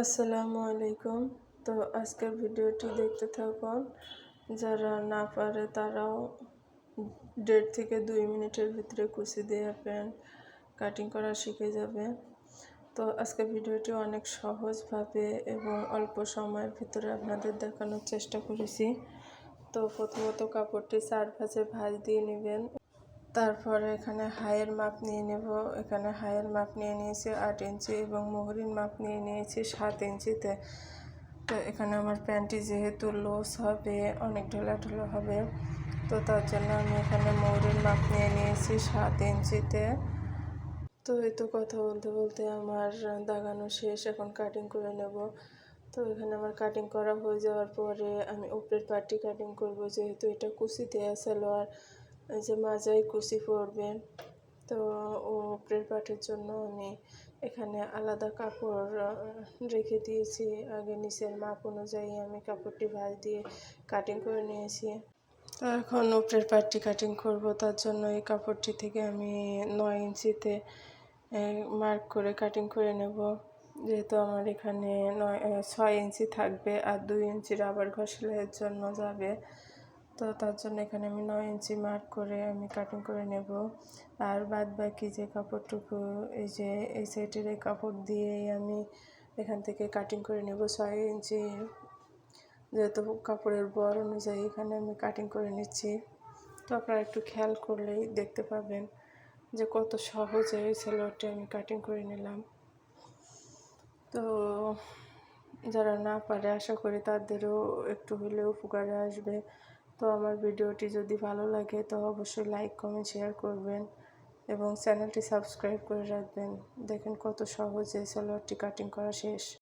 আসসালামু আলাইকুম। তো আজকের ভিডিওটি দেখতে থাকুন। যারা না পারে তারাও দেড় থেকে দুই মিনিটের ভিতরে কুচি দিয়ে প্যান্ট কাটিং করা শিখে যাবে তো আজকের ভিডিওটি অনেক সহজভাবে এবং অল্প সময়ের ভিতরে আপনাদের দেখানোর চেষ্টা করেছি। তো প্রথমত কাপড়টি চার ভাঁজে ভাঁজ দিয়ে নেবেন। তারপরে এখানে হাইয়ের মাপ নিয়ে নেব। এখানে হাইয়ের মাপ নিয়ে নিয়েছি আট ইঞ্চি এবং মোহরির মাপ নিয়ে নিয়েছি সাত ইঞ্চিতে। তো এখানে আমার প্যান্টটি যেহেতু লস হবে, অনেক ঢোলা ঢোলা হবে, তো তার জন্য আমি এখানে মৌরির মাপ নিয়ে নিয়েছি সাত ইঞ্চিতে। তো এই তো কথা বলতে বলতে আমার দাগানো শেষ, এখন কাটিং করে নেব। তো এখানে আমার কাটিং করা হয়ে যাওয়ার পরে আমি উপরের পার্টি কাটিং করব, যেহেতু এটা কুচি দেওয়া সালোয়ার যে মাজাই কুচি পড়বে তো ও উপরের পাটের জন্য আমি এখানে আলাদা কাপড় রেখে দিয়েছি। আগে নিচের মাপ অনুযায়ী আমি কাপড়টি ভাঁজ দিয়ে কাটিং করে নিয়েছি। তো এখন উপরের পাটটি কাটিং করব। তার জন্য এই কাপড়টি থেকে আমি নয় ইঞ্চিতে মার্ক করে কাটিং করে নেব। যেহেতু আমার এখানে নয় ছয় ইঞ্চি থাকবে আর দুই ইঞ্চি রাবার সেলাইয়ের জন্য যাবে। তো তার জন্য এখানে আমি নয় ইঞ্চি মার্ক করে আমি কাটিং করে নেব। আর বাদ বাকি যে কাপড়টুকু, এই যে এই সাইডের এই কাপড় দিয়েই আমি এখান থেকে কাটিং করে নেব। ছয় ইঞ্চি যেহেতু কাপড়ের বর অনুযায়ী এখানে আমি কাটিং করে নিচ্ছি। তো আপনারা একটু খেয়াল করলেই দেখতে পাবেন যে কত সহজে এই সেলোয়ারটি আমি কাটিং করে নিলাম। তো যারা না পারে, আশা করি তাদেরও একটু হলেও উপকারে আসবে। তো আমার ভিডিওটি যদি ভালো লাগে, তো অবশ্যই লাইক, কমেন্ট, শেয়ার করবেন এবং চ্যানেলটি সাবস্ক্রাইব করে রাখবেন। দেখেন কত সহজে সালোয়ারটি কাটিং করা শেষ।